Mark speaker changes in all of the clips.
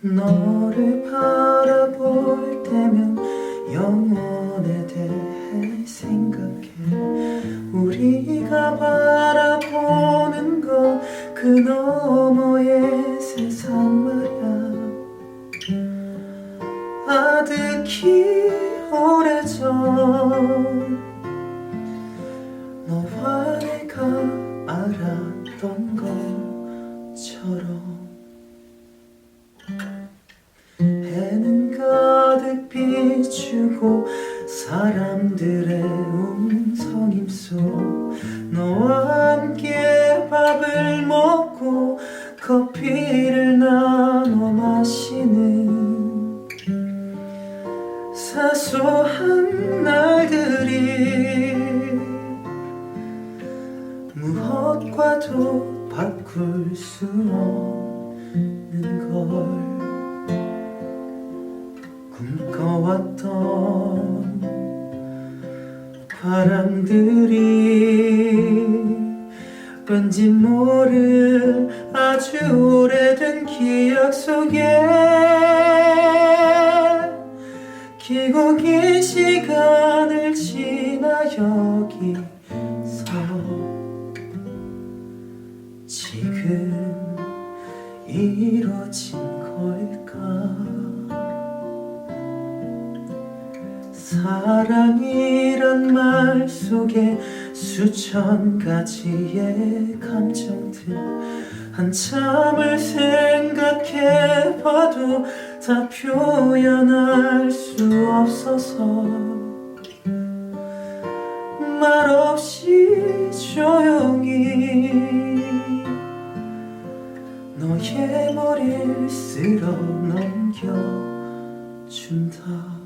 Speaker 1: 너를 바라볼 때면 영원에 대해 생각해. 우리가 바라보는 건 그 너머의 세상 말야. 아득히 오래전 너와 내가 알았던 것처럼 비추고 사람들의 음성임 속 너와 함께 밥을 먹고 커피를 나눠 마시는 사소한 날들이 무엇과도 바꿀 수 없는 걸 꿈꿔왔던 바람들이 왠지 모를 아주 오래된 기억 속에 길고 긴 시간을 지나 여기서 지금 이루어진 걸까 사랑이란 말 속에 수천 가지의 감정들 한참을 생각해봐도 다 표현할 수 없어서 말없이 조용히 너의 머리를 쓸어 넘겨준다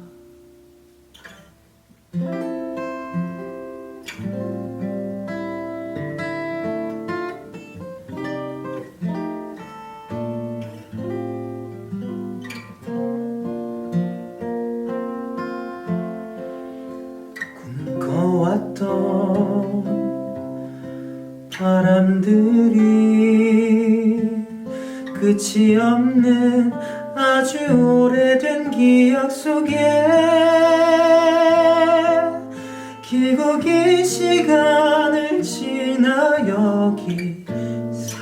Speaker 1: 꿈꿔왔던 바람들이 끝이 없는 아주 오래된 기억 속에 길고 긴 시간을 지나 여기서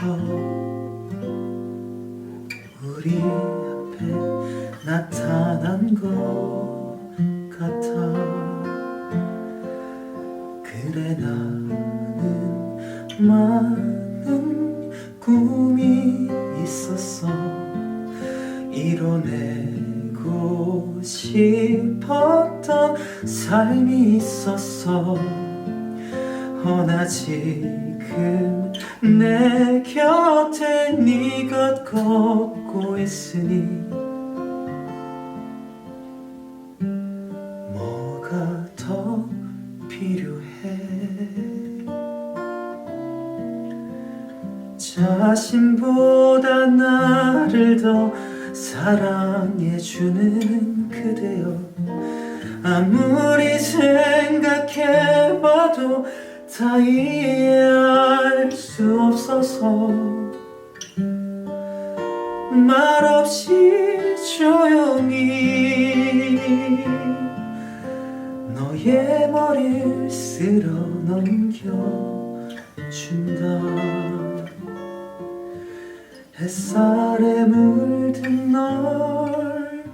Speaker 1: 우리 앞에 나타난 것 같아. 그래 나는 많은 꿈이 있었어. 이뤄내 고 싶었던 삶이 있었어. 허나 지금 내 곁에 네가 걷고 있으니 뭐가 더 필요해? 자신보다 나를 더 사랑해주는 그대여. 아무리 생각해봐도 다 이해할 수 없어서. 말없이 조용히 너의 머리를 쓸어 넘겨준다 햇살에 물든 널